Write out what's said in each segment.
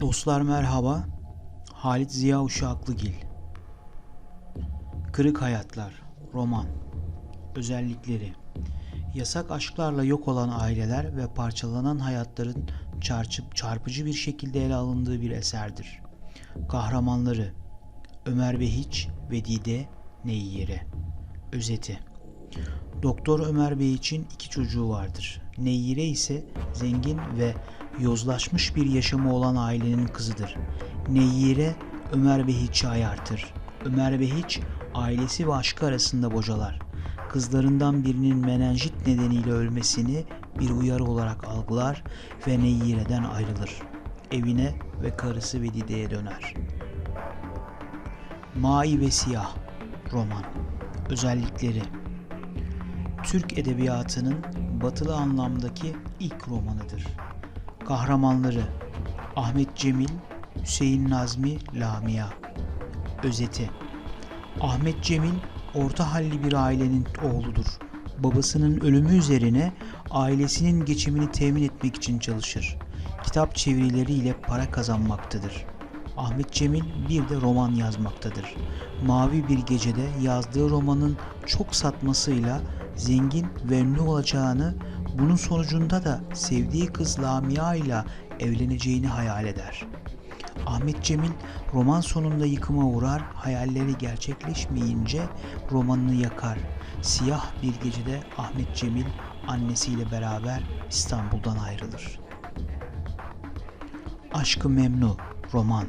Dostlar merhaba. Halit Ziya Uşaklıgil. Kırık Hayatlar. Roman. Özellikleri. Yasak aşklarla yok olan aileler ve parçalanan hayatların çarçıp çarpıcı bir şekilde ele alındığı bir eserdir. Kahramanları Ömer Behiç ve Dide Neyyire. Özeti. Doktor Ömer Bey için iki çocuğu vardır. Neyyire ise zengin ve yozlaşmış bir yaşamı olan ailenin kızıdır. Neyyire Ömer Behiç'i ayartır. Ömer Behiç ailesi ve aşkı arasında bocalar. Kızlarından birinin menenjit nedeniyle ölmesini bir uyarı olarak algılar ve Neyyire'den ayrılır. Evine ve karısı Vedide'ye döner. Mai ve Siyah Roman Özellikleri Türk edebiyatının batılı anlamdaki ilk romanıdır. Kahramanları Ahmet Cemil, Hüseyin Nazmi Lamia Özeti Ahmet Cemil orta halli bir ailenin oğludur. Babasının ölümü üzerine ailesinin geçimini temin etmek için çalışır. Kitap çevirileriyle para kazanmaktadır. Ahmet Cemil bir de roman yazmaktadır. Mavi bir gecede yazdığı romanın çok satmasıyla zengin ve ünlü olacağını, bunun sonucunda da sevdiği kız Lamia ile evleneceğini hayal eder. Ahmet Cemil roman sonunda yıkıma uğrar, hayalleri gerçekleşmeyince romanını yakar. Siyah bir gecede Ahmet Cemil annesiyle beraber İstanbul'dan ayrılır. Aşkı Memnu roman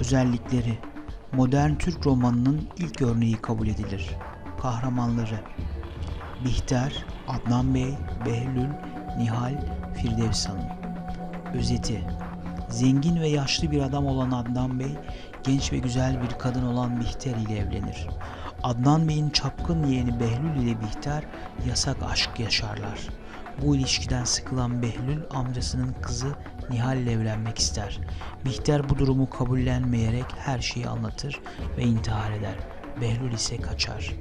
Özellikleri Modern Türk romanının ilk örneği kabul edilir. Kahramanları Bihter, Adnan Bey, Behlül, Nihal, Firdevs Hanım. Özeti Zengin ve yaşlı bir adam olan Adnan Bey, genç ve güzel bir kadın olan Bihter ile evlenir. Adnan Bey'in çapkın yeğeni Behlül ile Bihter yasak aşk yaşarlar. Bu ilişkiden sıkılan Behlül amcasının kızı Nihal ile evlenmek ister. Bihter bu durumu kabullenmeyerek her şeyi anlatır ve intihar eder. Behlül ise kaçar.